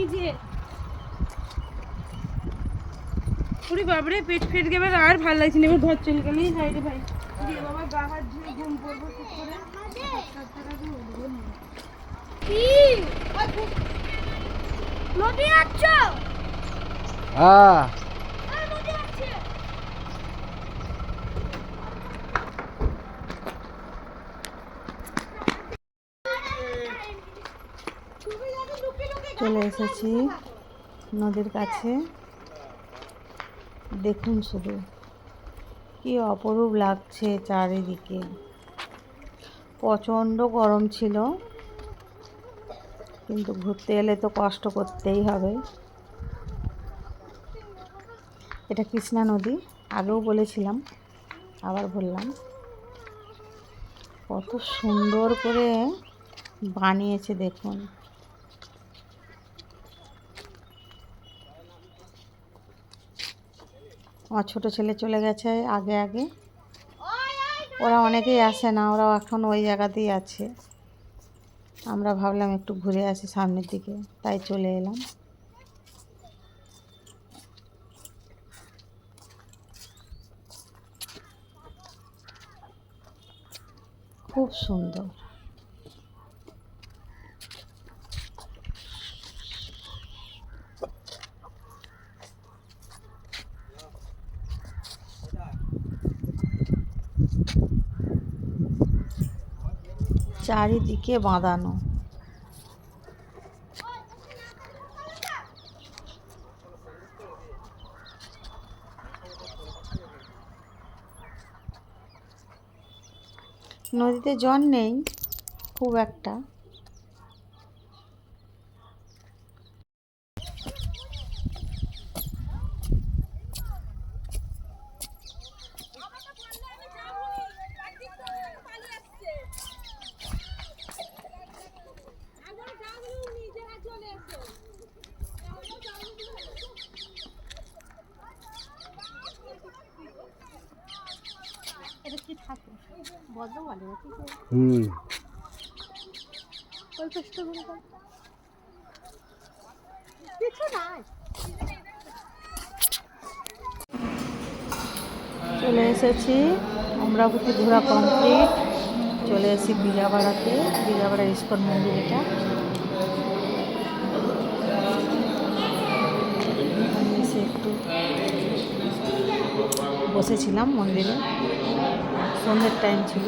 নিজে পুরি বাবরে পেট ফেট গেবে আর ভালো লাগছে না এবার ঘর চলে গেলেই হাই রে ভাই। বাবা গা হাত ধুয়ে ঘুম পড়ব ঠিক করে। কি? নদী আচ্ছা হ্যাঁ নদী যাচ্ছে চলে এসেছি নদীর কাছে। দেখুন শুধু, কি অপরূপ লাগছে চারিদিকে। প্রচণ্ড গরম ছিল, কিন্তু ঘুরতে এলে তো কষ্ট করতেই হবে। এটা কৃষ্ণা নদী, আগেও বলেছিলাম, আবার বললাম। কত সুন্দর করে বানিয়েছে দেখুন। আমার ছোটো ছেলে চলে গেছে আগে আগে। ওরা অনেকেই আসে না ওরা এখন ওই জায়গাতেই আছে। আমরা ভাবলাম একটু ঘুরে আসি সামনের দিকে, তাই চলে এলাম। খুব সুন্দর। চারিদিকে বাঁধানো। নদীতে জল নেই খুব একটা। হুম। চলে এসেছি। অমরাবতী ঘোরা কমপ্লিট। চলে এসেছি বিজাবাড়াতে বিজাবাড়া ইস্কন মন্দির এটা। একটু বসেছিলাম মন্দিরে। সন্ধ্যের টাইম ছিল